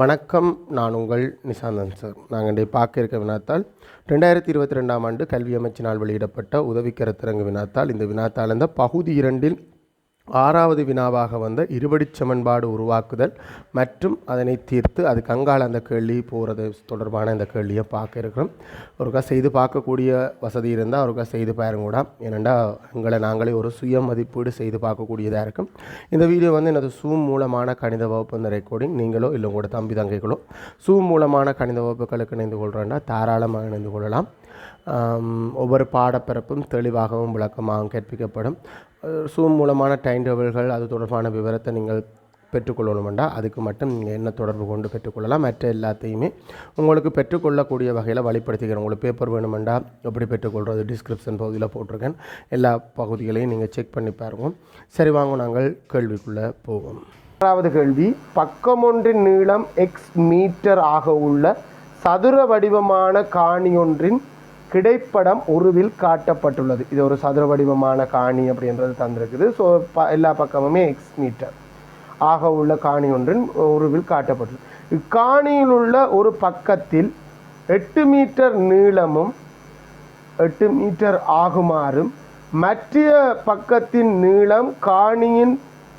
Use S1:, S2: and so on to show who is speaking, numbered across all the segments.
S1: வணக்கம் நான் உங்கள் நிசாந்தன் சார். நாங்கள் இன்றைய பார்க்க இருக்க வினாத்தால் ரெண்டாயிரத்தி இருபத்தி ரெண்டாம் ஆண்டு கல்வி அமைச்சினால் வெளியிடப்பட்ட உதவி கருத்தரங்கு வினாத்தால் இந்த வினாத்தால் இந்த பகுதி இரண்டில் ஆறாவது வினாவாக வந்த இருபடி சமன்பாடு உருவாக்குதல் மற்றும் அதனை தீர்த்து அது கங்கால அந்த கேள்வி போகிறது தொடர்பான இந்த கேள்வியை பார்க்க இருக்கிறோம். ஒருக்கா செய்து பார்க்கக்கூடிய வசதி இருந்தால் ஒருக்கா செய்து பாருங்க கூட. ஏனெண்டா எங்களை நாங்களே ஒரு சுய மதிப்பீடு செய்து பார்க்கக்கூடியதாக இருக்கும். இந்த வீடியோ வந்து எனது சூம் மூலமான கணித வகுப்பு இந்த ரெக்கார்டிங் நீங்களோ இல்லை உங்களோட தம்பி தங்கைகளோ சூம் மூலமான கணித வகுப்புகளுக்கு இணைந்து கொள்கிறேன்னா தாராளமாக இணைந்து கொள்ளலாம். ஒவ்வொரு பாடப்பிறப்பும் தெளிவாகவும் விளக்கமாகவும் கற்பிக்கப்படும் சூம் மூலமான டைம் டேபிள்கள் அது தொடர்பான விவரத்தை நீங்கள் பெற்றுக்கொள்ளணுமெண்டா? அதுக்கு மட்டும் நீங்கள் என்ன தொடர்பு கொண்டு பெற்றுக்கொள்ளலாம்? மற்ற எல்லாத்தையுமே உங்களுக்கு பெற்றுக்கொள்ளக்கூடிய வகையில் வழிப்படுத்திக்கிறேன். உங்களுக்கு பேப்பர் வேணுமெண்டா? எப்படி பெற்றுக்கொள்கிறது டிஸ்கிரிப்ஷன் பகுதியில் போட்டிருக்கேன். எல்லா பகுதிகளையும் நீங்கள் செக் பண்ணி பாருங்க. சரி வாங்க நாங்கள் கேள்விக்குள்ளே போவோம். ஆறாவது கேள்வி. பக்கம் ஒன்றின் நீளம் எக்ஸ் மீட்டர் ஆக உள்ள சதுர வடிவமான காணி ஒன்றின் கிடைப்படம் உருவில் காட்டப்பட்டுள்ளது. இது ஒரு சதுர வடிவமான காணி அப்படின்றது தந்திருக்குது. ஸோ ப எல்லா பக்கமுமே எக்ஸ் மீட்டர் ஆக உள்ள காணி ஒன்றின் உருவில் காட்டப்பட்டுள்ளது. இக்காணியில் உள்ள ஒரு பக்கத்தில் எட்டு மீட்டர் நீளமும் எட்டு மீட்டர் ஆகுமாறும் மற்ற பக்கத்தின் நீளம் காணியின்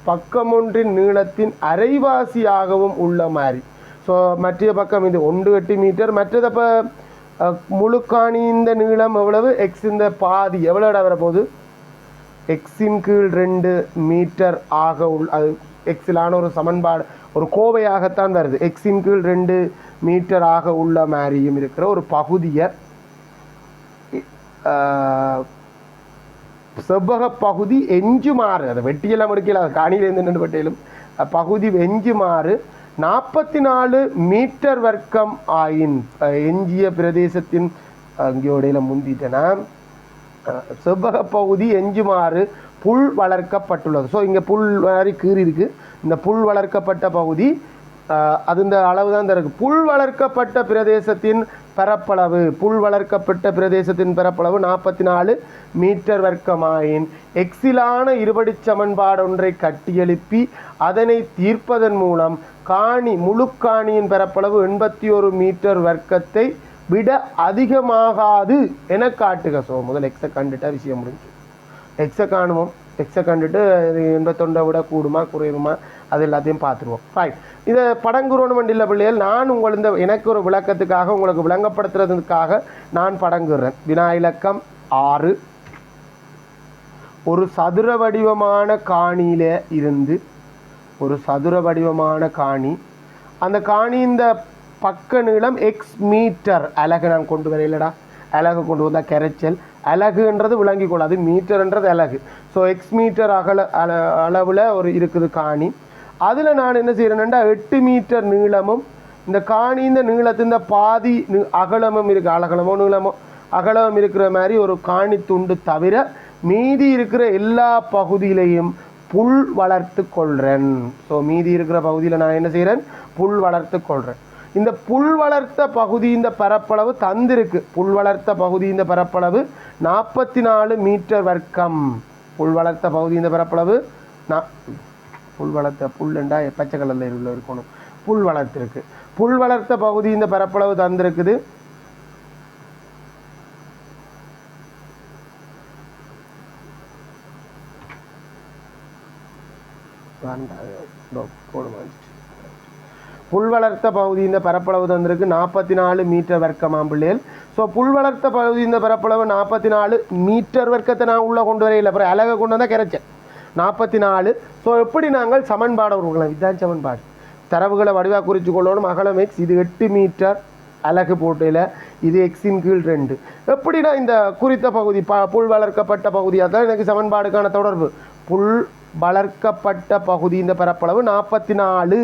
S1: பக்கமொன்றின் நீளத்தின் அரைவாசியாகவும் உள்ள மாதிரி ஸோ மற்ற பக்கம் இது ஒன்று எட்டு மீட்டர் மற்றது அப்போ முழுக்காணி இந்த நீளம் எவ்வளவு? எக்ஸ் இந்த பாதி. எவ்வளோ இடம் வரப்போகுது எக்ஸின் கீழ் ரெண்டு மீட்டர் ஆக உள் அது எக்ஸிலான ஒரு சமன்பாடு ஒரு கோவையாகத்தான் வருது. எக்ஸின் கீழ் ரெண்டு மீட்டர் ஆக உள்ள மாதிரியும் இருக்கிற ஒரு பகுதியை செவ்வக பகுதி எஞ்சுமாறு அதை வெட்டியெல்லாம் முடிக்கல அது காணியிலேருந்து நின்று வெட்டியிலும் பகுதி எஞ்சுமாறு நாற்பத்தி நாலு மீட்டர் வர்க்கம் ஆயின் எஞ்சிய பிரதேசத்தின் அங்கேயோ இடையில முந்திட்டேன்னா செவ்வக பகுதி எஞ்சுமாறு புல் வளர்க்கப்பட்டுள்ளது. ஸோ இங்கே புல் மாதிரி கீறி இருக்குது இந்த புல் வளர்க்கப்பட்ட பகுதி அது இந்த அளவு தான் இருக்குது புல் வளர்க்கப்பட்ட பிரதேசத்தின் பரப்பளவு புல் வளர்க்கப்பட்ட பிரதேசத்தின் பரப்பளவு நாற்பத்தி நாலு மீட்டர் வர்க்கமாயின் எக்ஸிலான இருபடிச் சமன்பாடு ஒன்றை கட்டியெழுப்பி அதனை தீர்ப்பதன் மூலம் காணி முழு காணியின் பரப்பளவு எண்பத்தி ஒரு மீட்டர் வர்க்கத்தை விட அதிகமாகாது என காட்டுக ஸோ முதல் எக்ஸை கண்டுட்டா விஷயம் முடிஞ்சு எக்ஸை காணுவோம். எக்ஸை கண்டுட்டு இது எண்பத்தொண்டை விட கூடுமா குறையுமா அது எல்லாத்தையும் பார்த்துருவோம். ஃபைன் இதை படங்குறோன்னு இல்லை பிள்ளைகள் நான் உங்கள் இந்த எனக்கு ஒரு விளக்கத்துக்காக உங்களுக்கு விளங்கப்படுத்துறதுக்காக நான் படங்குறேன் வினா இலக்கம் ஆறு. ஒரு சதுர வடிவமான காணியில் இருந்து ஒரு சதுர வடிவமான காணி. அந்த காணி இந்த பக்க நீளம் எக்ஸ் மீட்டர் அழகு நான் கொண்டு வரையிலடா அலகு கொண்டு வந்தால் கரைச்சல். அலகுன்றது விளங்கி கொள்ளாது மீட்டர்ன்றது அலகு. ஸோ எக்ஸ் மீட்டர் அகல அள அளவில் ஒரு இருக்குது காணி. அதில் நான் என்ன செய்கிறேன்னா எட்டு மீட்டர் நீளமும் இந்த காணி இந்த நீளத்தின் பாதி அகலமும் இருக்குது அகலமோ நீளமோ அகலம் இருக்கிற மாதிரி ஒரு காணி துண்டு தவிர மீதி இருக்கிற எல்லா பகுதியிலையும் புல் வளர்த்து கொள்கிறேன் ஸோ மீதி இருக்கிற பகுதியில் நான் என்ன செய்கிறேன் புல் வளர்த்து கொள்கிறேன் இந்த புல் வளர்த்த பகுதி இந்த பரப்பளவு தந்திருக்கு. புல் வளர்த்த பகுதி இந்த பரப்பளவு நாற்பத்தி நாலு மீட்டர் வர்க்கம். புல் வளர்த்த பகுதி இந்த பரப்பளவு நான் புல் வளர்த்த புல்லுண்டா பச்சை கலரில் உள்ள இருக்கணும். புல் வளர்த்துருக்கு. புல் வளர்த்த பகுதி இந்த பரப்பளவு தந்திருக்குது. வேண்டாம். புல் வளர்த்த பகுதி இந்த பரப்பளவு தந்திருக்கு. நாற்பத்தி நாலு மீட்டர் வர்க்கமாம் பிள்ளைகள் ஸோ புல் வளர்த்த பகுதி இந்த பரப்பளவு நாற்பத்தி நாலு மீட்டர் வர்க்கத்தை நான் உள்ளே கொண்டு வரையில். அப்புறம் அழகை கொண்டு வந்தால் கிடைச்சேன். நாற்பத்தி நாலு ஸோ எப்படி நாங்கள் சமன்பாடு உருவாக்கலாம் இதுதான் சமன்பாடு. தரவுகளை வடிவாக குறித்து கொள்ளணும். அகலம் எக்ஸ் இது எட்டு மீட்டர் அலகு போட்டையில் இது எக்ஸின் கீழ் ரெண்டு. எப்படின்னா இந்த குறித்த பகுதி ப புல் வளர்க்கப்பட்ட பகுதி? அதுதான் எனக்கு சமன்பாடுக்கான தொடர்பு. புல் வளர்க்கப்பட்ட பகுதி இந்த பரப்பளவு நாற்பத்தி நாலு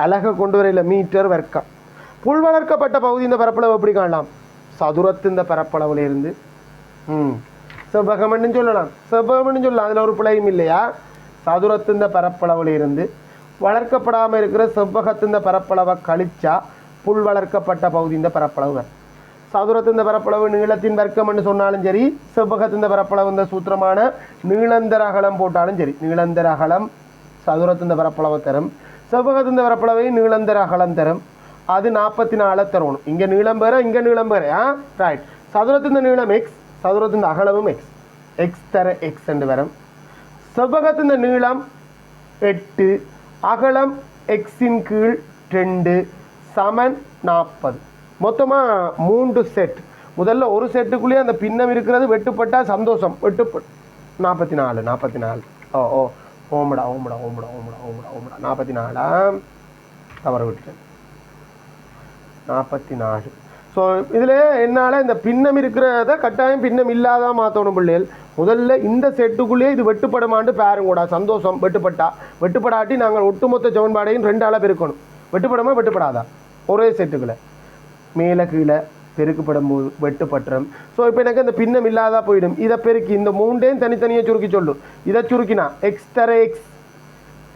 S1: அழகை கொண்டு வரையில் மீட்டர் வர்க்கம். புல் வளர்க்கப்பட்ட பகுதி இந்த பரப்பளவு எப்படி காணலாம்? சதுரத்து இந்த பரப்பளவுல இருந்து. ம். செவ்வகம்னு சொல்லலாம். செவ்வகம்னு சொல்லலாம். அதில் ஒரு பிழையும் இல்லையா? சதுரத்து இந்த பரப்பளவுல இருந்து. வளர்க்கப்படாமல் இருக்கிற செவ்வகத்து இந்த பரப்பளவை கழிச்சா புல் வளர்க்கப்பட்ட பகுதி இந்த பரப்பளவு வரும். சதுரத்து இந்த பரப்பளவு நீளத்தின் வர்க்கம்னு சொன்னாலும் சரி செவ்வகத்து இந்த பரப்பளவு இந்த சூத்திரமான நீளந்தர அகலம் போட்டாலும் சரி நீளந்தர அகலம் சதுரத்தின் பரப்பளவை தரும். செவ்வகத்தின் பரப்பளவை நீளந்தர அகலம் தரும். அது நாற்பத்தி நாலு தரணும் இங்கே நீளம் பெற இங்கே நீளம் பெற ஆ? ரைட் சதுரத்தின் நீளம் எக்ஸ் சதுரத்தின் அகலமும் எக்ஸ் எக்ஸ் தர எக்ஸ் என்று வரும். செவ்வகத்தின் நீளம் எட்டு அகலம் எக்ஸின் கீழ் ரெண்டு சமன் நாற்பது. மொத்தமாக மூன்று செட் முதல்ல ஒரு செட்டுக்குள்ளேயே அந்த பின்னம் இருக்கிறது வெட்டுப்பட்டால் சந்தோஷம். வெட்டுப்பட் நாற்பத்தி நாலு நாற்பத்தி நாலு ஓ ஓ. ஓமடா ஓமடா ஓமடா ஓமடா ஓமடா ஓமடா. நாற்பத்தி நாலா தவற விட்டுட்டேன். நாற்பத்தி நாலு ஸோ இதில் என்னால் இந்த பின்னம் இருக்கிறத கட்டாயம் பின்னம் இல்லாத மாற்றணும் பிள்ளைகள். முதல்ல இந்த செட்டுக்குள்ளேயே இது வெட்டுப்படுமான்னு பாருங்கூடா சந்தோஷம். வெட்டுப்பட்டா. வெட்டுப்படாட்டி நாங்கள் ஒட்டுமொத்த சமன்பாடையும் ரெண்டு அளவு இருக்கணும் வெட்டுப்படுமா வெட்டுப்படாதா? ஒரே செட்டுக்குள்ளே. மேலே கீழே. பெருக்கப்படும் போது வெட்டுப்பட்டுரும் ஸோ இப்போ எனக்கு இந்த பின்னம் இல்லாத போயிடும். இதை பெருக்கி இந்த மூண்டையும் தனித்தனியாக சுருக்கி சொல்லும் இதை சுருக்கினா எக்ஸ் தர எக்ஸ்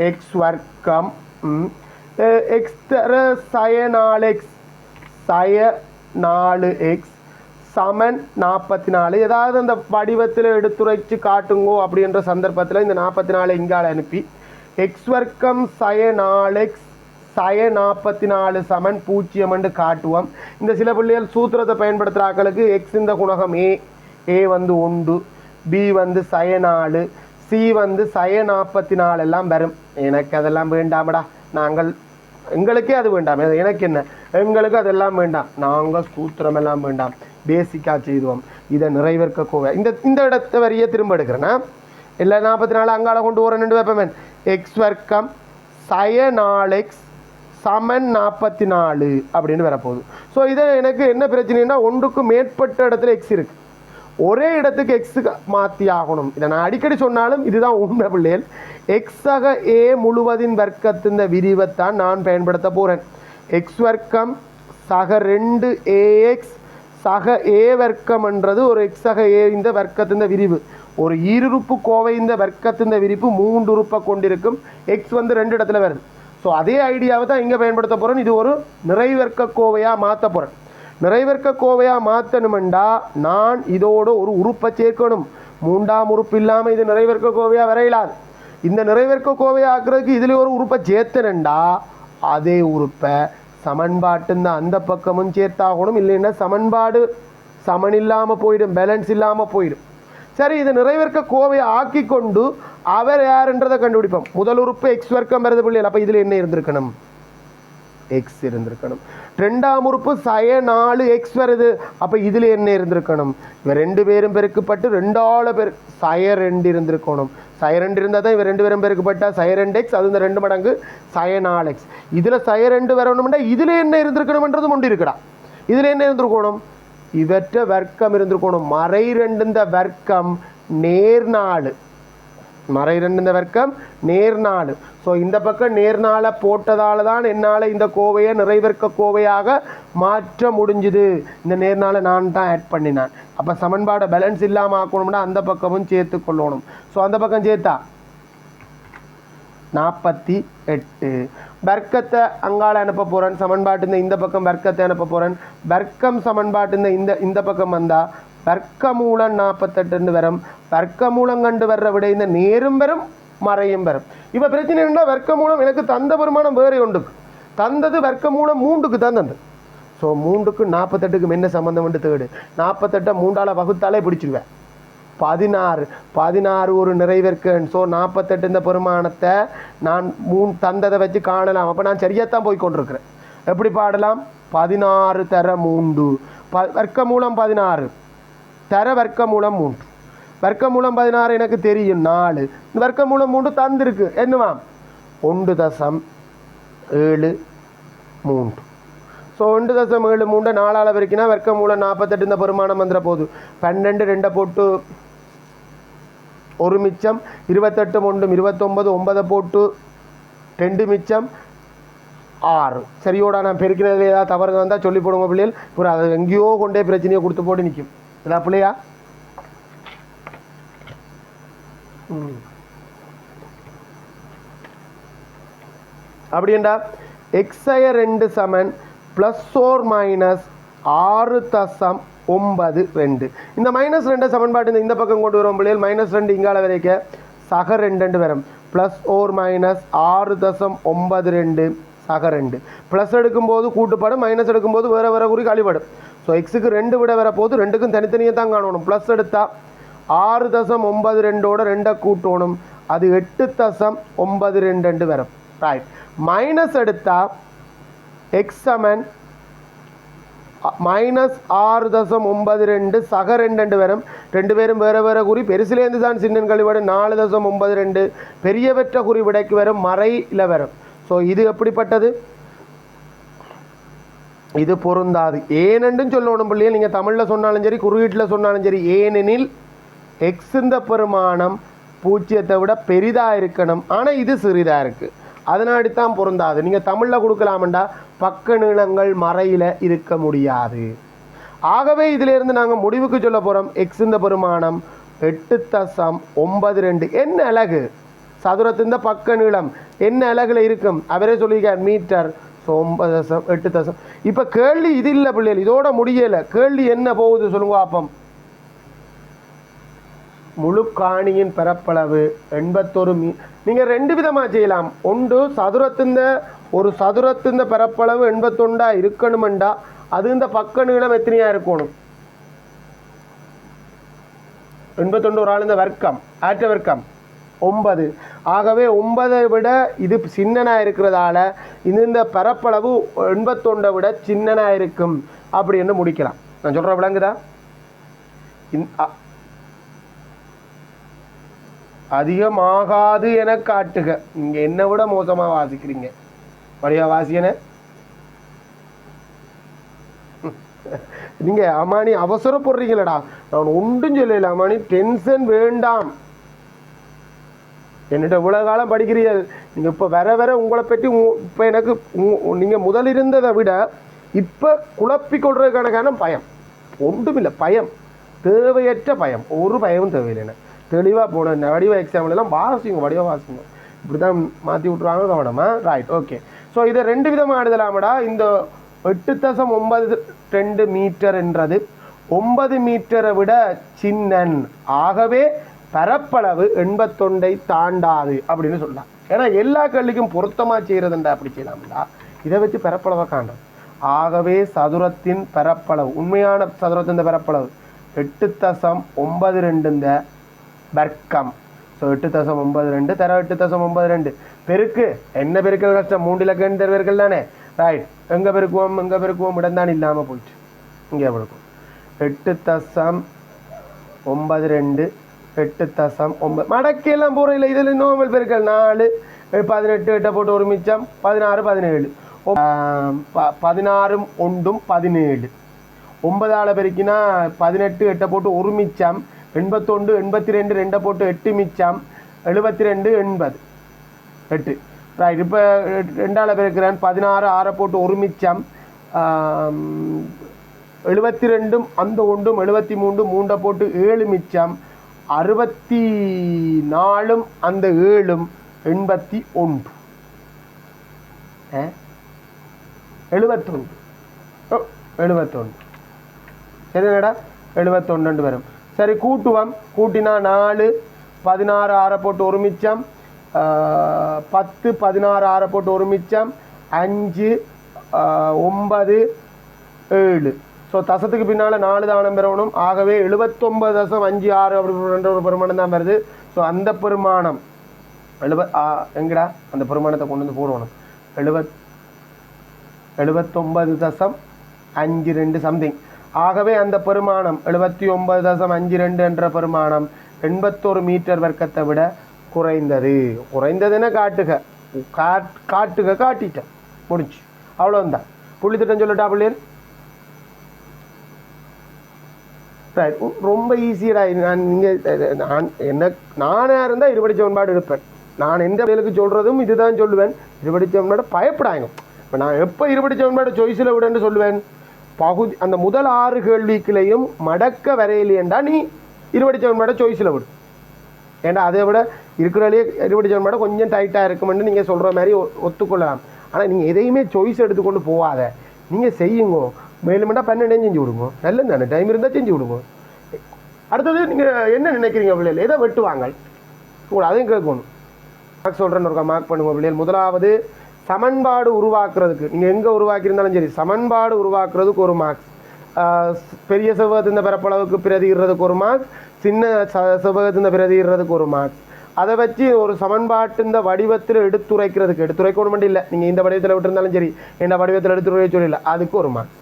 S1: எக்ஸ் வர்க்கம் எக்ஸ் தர சய நாலு எக்ஸ் சய நாலு எக்ஸ் சமன் நாற்பத்தி நாலு ஏதாவது அந்த வடிவத்தில் எடுத்துரைச்சு காட்டுங்கோ அப்படின்ற சந்தர்ப்பத்தில் இந்த நாற்பத்தி நாலு இங்கால அனுப்பி எக்ஸ் வர்க்கம் சய நாலு எக்ஸ் சய நாற்பத்தி நாலு சமன் பூஜ்ஜியம் என்று காட்டுவோம். இந்த சில பிள்ளைகள் சூத்திரத்தை பயன்படுத்துகிற ஆக்களுக்கு எக்ஸ் இந்த குணகம் ஏ ஏ வந்து ஒன்று பி வந்து சய நாலு சி வந்து சய நாற்பத்தி நாலு எல்லாம் வரும். எனக்கு அதெல்லாம் வேண்டாமடா. நாங்கள் எங்களுக்கே அது வேண்டாம். அது எனக்கு என்ன? எங்களுக்கு அதெல்லாம் வேண்டாம். நாங்கள் சூத்திரம் எல்லாம் வேண்டாம். பேசிக்காக செய்துவோம். இதை நிறைவேற்க கோவை இந்த இந்த இடத்த வரியை திரும்ப எடுக்கிறேன்னா இல்லை நாற்பத்தி நாலு அங்கால கொண்டு ஒரு ரெண்டு வைப்பமேன். எக்ஸ் வர்க்கம் சய நாலு எக்ஸ் சமன் நாற்பத்தி நாலு அப்படின்னு வரப்போகுது. ஸோ இதை எனக்கு என்ன பிரச்சனைனா ஒன்றுக்கும் மேற்பட்ட இடத்துல எக்ஸ் இருக்குது ஒரே இடத்துக்கு எக்ஸுக்கு மாற்றி ஆகணும். இதை நான் அடிக்கடி சொன்னாலும் இதுதான் உண்மை பிள்ளைகள். எக்ஸாக ஏ முழுவதின் வர்க்கத்தின் விரிவைத்தான் நான் பயன்படுத்த போகிறேன் எக்ஸ் வர்க்கம் சக ரெண்டு ஏஎக்ஸ் சக ஏ வர்க்கம்ன்றது ஒரு எக்ஸாக ஏ இந்த வர்க்கத்தின் விரிவு. ஒரு இருப்பு கோவை இந்த வர்க்கத்தின் விரிப்பு மூன்று உறுப்பை கொண்டிருக்கும். எக்ஸ் வந்து ரெண்டு இடத்துல வருது. ஸோ அதே ஐடியாவை தான் இங்கே பயன்படுத்த போகிறோம் இது ஒரு நிறைவர்க்க கோவையாக மாற்ற போகிறேன் நிறைவேற்க கோவையாக மாற்றணுமெண்டா நான் இதோட ஒரு உறுப்பை சேர்க்கணும். மூன்றாம் உறுப்பு இல்லாமல் இது நிறைவேற்க கோவையாக வரையலாது. இந்த நிறைவேற்க கோவையாக ஆக்குறதுக்கு இதில் ஒரு உறுப்பை சேர்த்தனண்டா அதே உறுப்பை சமன்பாட்டுந்த அந்த பக்கமும் சேர்த்தாகணும். இல்லைன்னா சமன்பாடு சமன் இல்லாமல் போயிடும் பேலன்ஸ் இல்லாமல் போயிடும். சரி இது நிறைவேற்க கோவையை ஆக்கி கொண்டு அவர் யாருன்றதை கண்டுபிடிப்போம். முதல் உறுப்பு எக்ஸ் வர்க்கம் வருது பிள்ளைகள் அப்போ இதில் என்ன இருந்திருக்கணும்? எக்ஸ் இருந்திருக்கணும். ரெண்டாம் உறுப்பு சய நாலு எக்ஸ் வருது. அப்போ இதில் என்ன இருந்திருக்கணும்? இவன் ரெண்டு பேரும் பெருக்கப்பட்டு ரெண்டால பேர் சய ரெண்டு இருந்திருக்கணும். சய ரெண்டு இருந்தால் தான் இவன் ரெண்டு பேரும் பெருக்கப்பட்டா. சய ரெண்டு எக்ஸ் அது இந்த ரெண்டு மடங்கு சய நாலு எக்ஸ் இதில் சய ரெண்டு வரணும்னா இதில் என்ன இருந்திருக்கணும்ன்றதும் ஒன்று இருக்குடா. இதில் என்ன இருந்திருக்கணும்? இவற்ற வர்க்கம் இருந்திருக்கணும். மறை ரெண்டு இந்த வர்க்கம் நேர்நாலு மறை ரெண்டு இந்த வர்க்கம் நேர்நாடு ஸோ இந்த பக்கம் நேர்நாளை போட்டதால தான் என்னால் இந்த கோவையை நிறைவேற்க கோவையாக மாற்ற முடிஞ்சுது. இந்த நேர்நாளை நான் தான் ஆட் பண்ணினேன். அப்போ சமன்பாடை பேலன்ஸ் இல்லாமல் ஆக்கணும்னா அந்த பக்கமும் சேர்த்து கொள்ளணும். ஸோ அந்த பக்கம் சேர்த்தா? நாற்பத்தி எட்டு. வர்க்கத்தை அங்கால அனுப்ப போகிறேன் சமன்பாட்டு இந்த பக்கம் வர்க்கத்தை அனுப்ப போகிறேன் வர்க்கம் சமன்பாட்டு இந்த இந்த பக்கம் வந்தால் வர்க்கமூலம் நாற்பத்தெட்டுன்னு வரும். வர்க்க மூலம் கண்டு வர்ற விட இந்த நேரும் வரும் மறையும் வரும் இப்போ பிரச்சனை என்னன்னா வர்க்கமூலம் எனக்கு தந்த வருமானம் வேறு ஒன்றுக்கு தந்தது வர்க்கமூலம் மூன்றுக்கு தான் தந்தது. ஸோ மூன்றுக்கு நாற்பத்தெட்டுக்கு என்ன சம்மந்தம் தேடு. நாற்பத்தெட்டை மூன்றால வகுத்தாலே பிடிச்சிருவேன் பதினாறு பதினாறு ஒரு நிறைவேற்கன். ஸோ நாற்பத்தெட்டு இந்த பெருமானத்தை நான் மூணு தந்ததை வச்சு காணலாம். அப்போ நான் சரியாத்தான் போய் கொண்டிருக்கிறேன். எப்படி பாடலாம்? பதினாறு தர மூன்று. ப வர்க்க மூலம் பதினாறு. தர வர்க்க மூலம் மூன்று. வர்க்க மூலம் பதினாறு எனக்கு தெரியும் நாலு. இந்த வர்க்க மூலம் மூன்று தந்திருக்கு. என்னவாம்? ஒன்று தசம் ஏழு மூன்று. ஸோ ஒன்று தசம் ஏழு மூண்டை நாலால் வரைக்கும்னா வர்க்க மூலம் நாற்பத்தெட்டு இந்த பெருமானம் வந்துட போகுது பன்னெண்டு ரெண்டை போட்டு ஒரு மிச்சம் இருபத்தெட்டு ஒன்றும் இருபத்தொம்பது ஒன்பதை போட்டு ரெண்டு மிச்சம் ஆறு. சரியோடா நான் பெருக்கிறதுல ஏதாவது தவறு வந்தால் சொல்லி போடுங்க பிள்ளைகள். ஒரு அது எங்கேயோ கொண்டே பிரச்சனையை கொடுத்து போட்டு நிற்கும். இதா பிள்ளையா ம். அப்படின்டா எக்ஸய ரெண்டு சமன் ப்ளஸ் ஓர் மைனஸ் ஆறு தசம் ஒன்பது ரெண்டு. இந்த மைனஸ் ரெண்டு சமன்பாட்டு இந்த இந்த பக்கம் கொண்டு வரும் பிள்ளைகள். மைனஸ் ரெண்டு இங்கால வரைக்க சக ரெண்டு வரும். ப்ளஸ் ஓர் மைனஸ் ஆறு தசம் ஒன்பது ரெண்டு சக ரெண்டு. ப்ளஸ் எடுக்கும்போது கூட்டுப்படும் மைனஸ் எடுக்கும்போது வேறு வேறு குறி கழிப்படும் ஸோ எக்ஸுக்கு ரெண்டு விட வர போது ரெண்டுக்கும் தனித்தனியாக தான் காணணும். ப்ளஸ் எடுத்தால் ஆறு தசம் ஒன்பது ரெண்டோட ரெண்டை கூட்டணும். அது எட்டு தசம் ஒன்பது ரெண்டு ரெண்டு வரும். ரைட் மைனஸ் எடுத்தால் எக்ஸ் சமன் மைனஸ் ஆறு தசம் ஒன்பது ரெண்டு சக ரெண்டு ரெண்டு வரும். ரெண்டு பேரும் வேறு வேறு குறி பெருசுலேருந்து தான் சின்னன் கழிவாடு நாலு தசம் ஒன்பது ரெண்டு பெரிய பெற்ற குறி விடைக்கு வரும் மறையில் வரும். ஸோ இது எப்படிப்பட்டது? இது பொருந்தாது. ஏனென்றும் சொல்லணும் பிள்ளைகள் நீங்கள் தமிழில் சொன்னாலும் சரி குறுகீட்டில் சொன்னாலும் சரி ஏனெனில் எக்ஸ் இந்த பெருமானம் பூஜ்ஜியத்தை விட பெரிதாக இருக்கணும். ஆனால் இது சிறிதாக இருக்குது அதனாடி தான் பொருந்தாது. நீங்கள் தமிழில் கொடுக்கலாமண்டா பக்க நீளங்கள் மறையில் இருக்க முடியாது. ஆகவே இதிலிருந்து நாங்கள் முடிவுக்கு சொல்ல போகிறோம் எக்ஸ் இந்த பெருமானம் எட்டு தசம் ஒன்பது ரெண்டு. என்ன அழகு சதுரத்தின் பக்க நீளம். என்ன அழகில் இருக்கும்? அவரே சொல்லியிருக்கார் மீட்டர் ஸோ ஒன்பது தசம் எட்டு தசம். இப்போ கேள்வி இது இல்லை பிள்ளைகள் இதோட முடியலை. கேள்வி என்ன போகுது சொல்லுங்க அப்பம் முழு காணியின் பரப்பளவு எண்பத்தொரு மீ நீங்கள் ரெண்டு விதமாக செய்யலாம். ஒன்று சதுரத்திந்த ஒரு சதுரத்திந்த பரப்பளவு எண்பத்தொண்டா இருக்கணுமெண்டா அது இந்த பக்க நீளம் எத்தனையாக இருக்கணும்? எண்பத்தொண்டு ஒரு ஆள் இந்த வர்க்கம் ஆற்ற வர்க்கம். ஒன்பது. ஆகவே ஒன்பதை விட இது சின்னனாக இருக்கிறதால இது இந்த பரப்பளவு எண்பத்தொண்டை விட சின்னனாக இருக்கும். அப்படின்னு முடிக்கலாம். நான் சொல்கிற விளங்குதா இந் அ- அதிகமாகாது என காட்டுக. நீங்க என்னை விட மோசமா வாசிக்கிறீங்க. வழியா வாசியன. நீங்க அம்மானி அவசரப்படுறீங்களடா. நான் ஒன்றும் சொல்லல அம்மானி டென்ஷன் வேண்டாம். என்னிட்ட இவ்வளவு காலம் படிக்கிறீர்கள் நீங்க இப்ப வர வர உங்களை பற்றி உ- இப்ப எனக்கு உ- நீங்க முதல் இருந்ததை விட இப்ப குழப்பி கொள்றதுக்கான காரணம் பயம். ஒன்றுமில்லை பயம். தேவையற்ற பயம். ஒரு பயமும் தேவையில்லை தெளிவாக போன வடிவ எக்ஸாம்பிள்லாம் வாசிங்க வடிவ வாசிங்க. இப்படி தான் மாற்றி விட்ருவாங்க கவனமா ரைட் ஓகே ஸோ இதை ரெண்டு விதமாக எழுதலாமடா. இந்த எட்டு தசம் ஒன்பது ரெண்டு மீட்டர் என்றது. ஒன்பது மீட்டரை விட சின்னன். ஆகவே பரப்பளவு எண்பத்தொண்டை தாண்டாது அப்படின்னு சொல்லலாம் ஏன்னா எல்லா கல்விக்கும் பொருத்தமாக செய்கிறதுண்டா அப்படி செய்யலாம்டா. இதை வச்சு பரப்பளவை காண்றோம் ஆகவே சதுரத்தின் பரப்பளவு உண்மையான சதுரத்தின் பரப்பளவு. எட்டு தசம் ஒன்பது ரெண்டு இந்த பர்க்கம் ஸோ எட்டு தசம் ஒன்பது ரெண்டு தர எட்டு தசம் ஒன்பது ரெண்டு. பெருக்கு. என்ன பெருக்கல் கஷ்டம்? மூன்று இலக்கம் தருவர்கள் தானே? ரைட் எங்கே பெருக்குவோம்? எங்கே பெருக்குவோம்? இடம்தான் இல்லாமல் போயிட்டு. இங்கே பெருக்கும் எட்டு தசம் ஒன்பது ரெண்டு எட்டு தசம் ஒன்பது. மடக்கெல்லாம் போகிற இல்லை இதில் நோமல் பெருக்கல். நாலு பதினெட்டு எட்டை போட்டு ஒரு மிச்சம். பதினாறு பதினேழு. பதினாறும் ஒன்றும் பதினேழு. ஒன்பதால் பெருக்கினா பதினெட்டு எட்டை போட்டு ஒரு மிச்சம். எண்பத்தொன்று எண்பத்தி ரெண்டு ரெண்டை போட்டு எட்டு மிச்சம். எழுபத்தி ரெண்டு எண்பது. எட்டு. ரைட் இப்போ ரெண்டால் பிறக்கிறேன் பதினாறு ஆறை போட்டு ஒரு மிச்சம். எழுபத்தி ரெண்டும் அந்த ஒன்றும் எழுபத்தி மூன்று மூண்டை போட்டு ஏழு மிச்சம். அறுபத்தி நாலும் அந்த ஏழும் எண்பத்தி ஒன்று எழுபத்தொன்று. ஓ எழுபத்தொன்று. என்னடா? எழுபத்தொன்று வரும். சரி கூட்டுவோம். கூட்டினா நாலு பதினாறு ஆறை போட்டு ஒரு மிச்சம். பத்து பதினாறு ஆறை போட்டு ஒரு மிச்சம். அஞ்சு ஒம்பது ஒன்பது ஏழு. ஸோ தசத்துக்கு பின்னால் நாலு தானம் பெறணும். ஆகவே எழுபத்தொம்பது தசம் அஞ்சு ஆறு அப்படி ரெண்டு ஒரு பெருமானம் தான் வருது ஸோ அந்த பெருமானம் எழுப எங்கடா? அந்த பெருமானத்தை கொண்டு வந்து போடணும் எழுபத் எழுபத்தொன்பது தசம் அஞ்சு ரெண்டு சம்திங் ஆகவே அந்த பெருமானம் எழுபத்தி ஒன்பது தசம் அஞ்சு ரெண்டு என்ற பெருமானம் எண்பத்தோரு மீட்டர் வர்க்கத்தை விட குறைந்தது. குறைந்ததுன்னு காட்டுக. காட் காட்டுக காட்டிட்டேன். முடிஞ்சு. அவ்வளோந்தான் புள்ளி திட்டம் சொல்லட்டா பிள்ளையர் ரைட் ரொம்ப ஈஸியடா நான் நீங்கள் நான் என்ன நானாக இருந்தால் இருபடி சமன்பாடு எடுப்பேன். நான் எந்த வேலுக்கு சொல்கிறதும் இதுதான் சொல்லுவேன். இருபடி சமன்பாடு பயப்படாங்க இப்போ நான் எப்போ இருபடி சமன்பாடு சாய்ஸில் விடன்னு சொல்லுவேன்? பகுதி அந்த முதல் ஆறு கேள்விக்குள்ளேயும் மடக்க வரையிலேண்டா நீ இருபடி சமன்பாடை சாய்ஸில் விடு. ஏன்டா அதை விட இருக்கிறாலே இருபடி சமன்பாடு கொஞ்சம் டைட்டாக இருக்குமென்னு நீங்கள் சொல்கிற மாதிரி ஒத்துக்கொள்ளலாம். ஆனால் நீங்கள் எதையுமே சாய்ஸ் எடுத்துக்கொண்டு போகாத நீங்கள் செய்யுங்க. மேலுமெண்டா பன்னெண்டே செஞ்சு விடுங்க. நல்லது தானே? டைம் இருந்தால் செஞ்சு விடுங்க. அடுத்தது நீங்கள் என்ன நினைக்கிறீங்க பிள்ளைகள்? எதை வெட்டுவாங்க? உங்களை அதையும் கேட்கணும். மார்க் சொல்கிறேன்னு ஒரு மார்க் பண்ணுங்க பிள்ளைகள். முதலாவது சமன்பாடு உருவாக்குறதுக்கு நீங்கள் எங்கே உருவாக்கியிருந்தாலும் சரி சமன்பாடு உருவாக்குறதுக்கு ஒரு மார்க்ஸ் பெரிய செவ்வகத்தின் பரப்பளவுக்கு பிரதிடுறதுக்கு ஒரு மார்க்ஸ் சின்ன ச செவ்வகத்தின் பிரதிகிறதுக்கு ஒரு மார்க்ஸ் அதை வச்சு ஒரு சமன்பாட்டு இந்த வடிவத்தில் எடுத்துரைக்கிறதுக்கு எடுத்துரைக்கணும் மட்டும் இல்லை. நீங்கள் இந்த வடிவத்தில் விட்டுருந்தாலும் சரி என்ன வடிவத்தில் எடுத்துரைக்க சொல்லல அதுக்கு ஒரு மார்க்ஸ்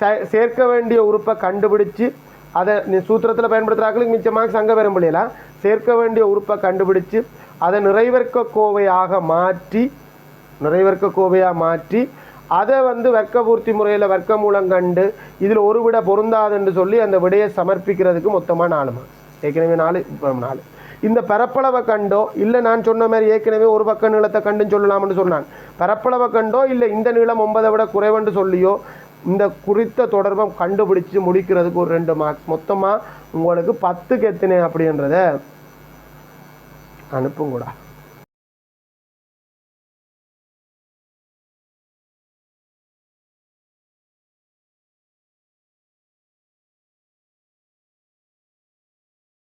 S1: சே- சேர்க்க வேண்டிய உறுப்பை கண்டுபிடிச்சு அதை நீ சூத்திரத்தில் பயன்படுத்துகிறாக்களுக்கு மிச்ச மார்க்ஸ் அங்கே வர முடியல சேர்க்க வேண்டிய உறுப்பை கண்டுபிடிச்சு அதை நிறைவேற்க கோவையாக மாற்றி நிறைவர்க்க கோவையாக மாற்றி அதை வந்து வர்க்க பூர்த்தி முறையில் வர்க்க மூலம் கண்டு இதில் ஒரு விட பொருந்தாதுன்னு சொல்லி அந்த விடையை சமர்ப்பிக்கிறதுக்கு மொத்தமாக நாலு மார்க்ஸ் ஏற்கனவே நாலு இப்போ நாலு. இந்த பரப்பளவை கண்டோ இல்லை நான் சொன்ன மாதிரி ஏற்கனவே ஒரு பக்க நீளத்தை கண்டுன்னு சொல்லலாம்னு சொன்னான். பரப்பளவை கண்டோ இல்லை இந்த நீளம் ஒன்பதை விட குறைவென்று சொல்லியோ இந்த குறித்த தொடர்பை கண்டுபிடிச்சு முடிக்கிறதுக்கு ஒரு ரெண்டு மார்க்ஸ் மொத்தமாக உங்களுக்கு பத்துக்கு எத்தனை அப்படின்றத அனுப்புங்கூடா.